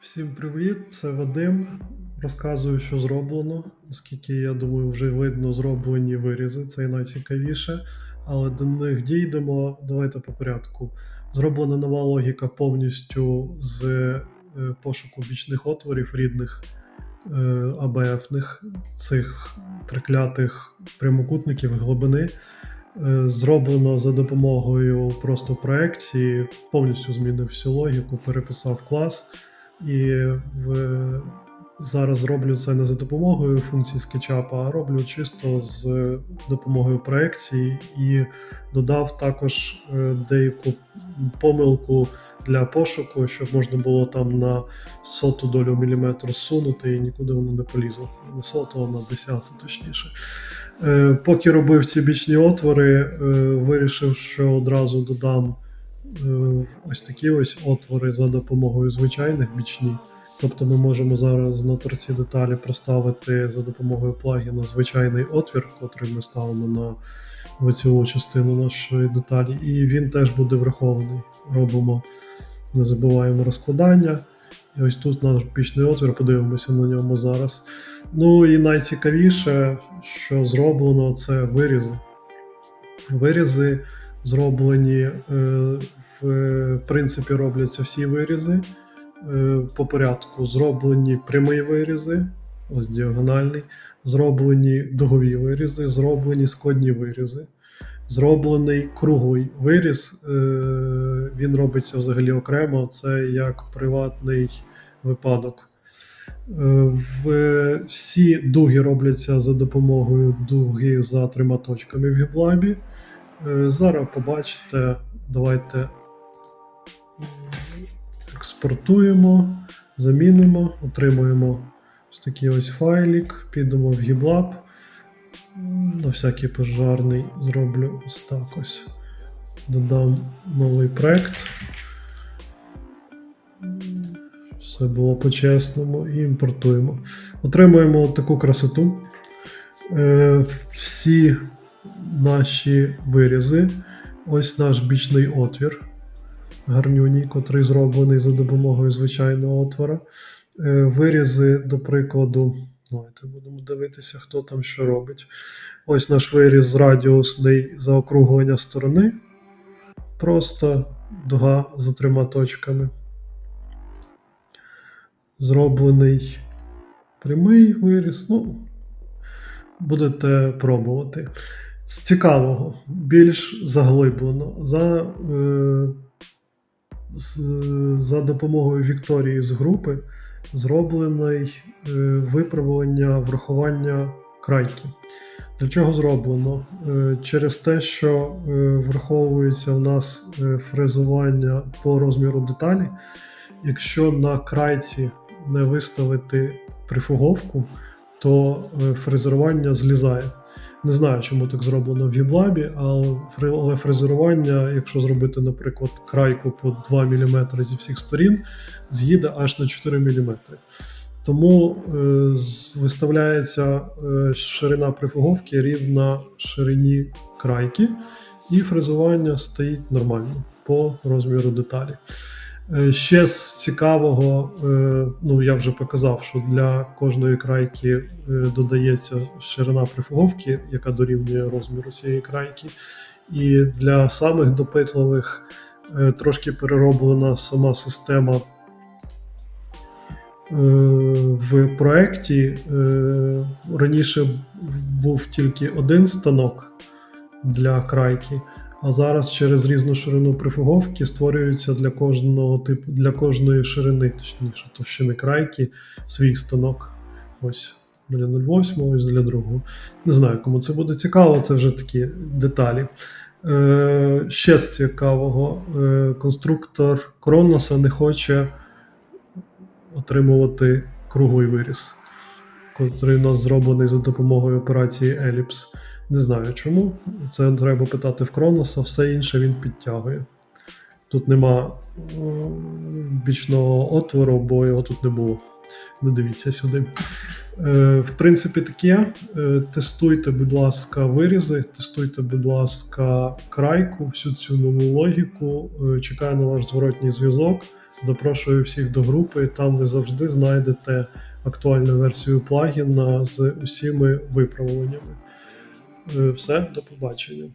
Всім привіт, це Вадим. Розказую, що зроблено. Оскільки, я думаю, вже видно зроблені вирізи, це і найцікавіше. Але до них дійдемо. Давайте по порядку. Зроблена нова логіка повністю з е, пошуку бічних отворів рідних е, АБФних, цих триклятих прямокутників глибини. Е, Зроблено за допомогою просто проекції, повністю змінив всю логіку, переписав клас. І в... зараз роблю це не за допомогою функції SketchUp, а роблю чисто з допомогою проекції і додав також е, деяку помилку для пошуку, щоб можна було там на соту долю міліметру сунути і нікуди воно не полізло. Не соту, а на десяту точніше. Е, Поки робив ці бічні отвори, е, вирішив, що одразу додам ось такі ось отвори за допомогою звичайних бічні. Тобто ми можемо зараз на торці деталі проставити за допомогою плагіна звичайний отвір, котрий ми ставимо на лицеву частину нашої деталі, і він теж буде врахований. Робимо, не забуваємо розкладання. І ось тут наш бічний отвір, подивимося на ньому зараз. Ну і найцікавіше, що зроблено, це вирізи. Вирізи зроблені, е, в принципі, робляться всі вирізи е, по порядку. Зроблені прямі вирізи, ось діагональний, зроблені дугові вирізи, зроблені складні вирізи. Зроблений круглий виріз, е, він робиться взагалі окремо, це як приватний випадок. Всі дуги робляться за допомогою дуги за трьома точками в гіблабі. Е, Зараз побачите, давайте експортуємо, замінимо, отримуємо ось такий ось файлік, підемо в гіблаб. На всякий пожарний зроблю ось так ось. Додам новий проект. Все було по-чесному і імпортуємо. Отримуємо таку красоту. Е, всі наші вирізи. Ось наш бічний отвір. Гарнюній, котрий зроблений за допомогою звичайного отвора. Е, вирізи, до прикладу, давайте будемо дивитися, хто там що робить. Ось наш виріз радіусний заокруглення сторони. Просто дуга за трьома точками. Зроблений прямий виріз. Ну, будете пробувати. З цікавого, більш заглиблено. За, е, за допомогою Вікторії з групи зроблений е, виправлення врахування крайки. Для чого зроблено? Е, через те, що е, враховується в нас е, фрезування по розміру деталі. Якщо на крайці не виставити прифуговку, то е, фрезерування злізає. Не знаю, чому так зроблено в гіблабі, але фре- але фрезерування, якщо зробити, наприклад, крайку по 2 мм зі всіх сторін, з'їде аж на 4 мм. Тому е, виставляється е, ширина прифуговки рівна ширині крайки, і фрезування стоїть нормально по розміру деталі. Е, Ще з цікавого, е, ну я вже показав, що для кожної крайки е, додається ширина прифуговки, яка дорівнює розміру цієї крайки. І для самих допитливих трошки перероблена сама система в проєкті. Раніше був тільки один станок для крайки. А зараз через різну ширину прифуговки створюється для кожного типу, для кожної ширини, точніше, товщини крайки, свій станок. Ось для 0,8, ось для другого. Не знаю, кому це буде цікаво, це вже такі деталі. Е, ще з цікавого, е, конструктор Кроноса не хоче отримувати круглий виріз, котрий у нас зроблений за допомогою операції Еліпс. Не знаю чому. Це треба питати в Кроноса, все інше він підтягує. Тут нема бічного отвору, бо його тут не було. Не дивіться сюди. Е, В принципі, таке. Тестуйте, будь ласка, вирізи, тестуйте, будь ласка, крайку, всю цю нову логіку. Е, Чекаю на ваш зворотній зв'язок. Запрошую всіх до групи. Там ви завжди знайдете актуальну версію плагіна з усіми виправленнями. Е, Все, до побачення.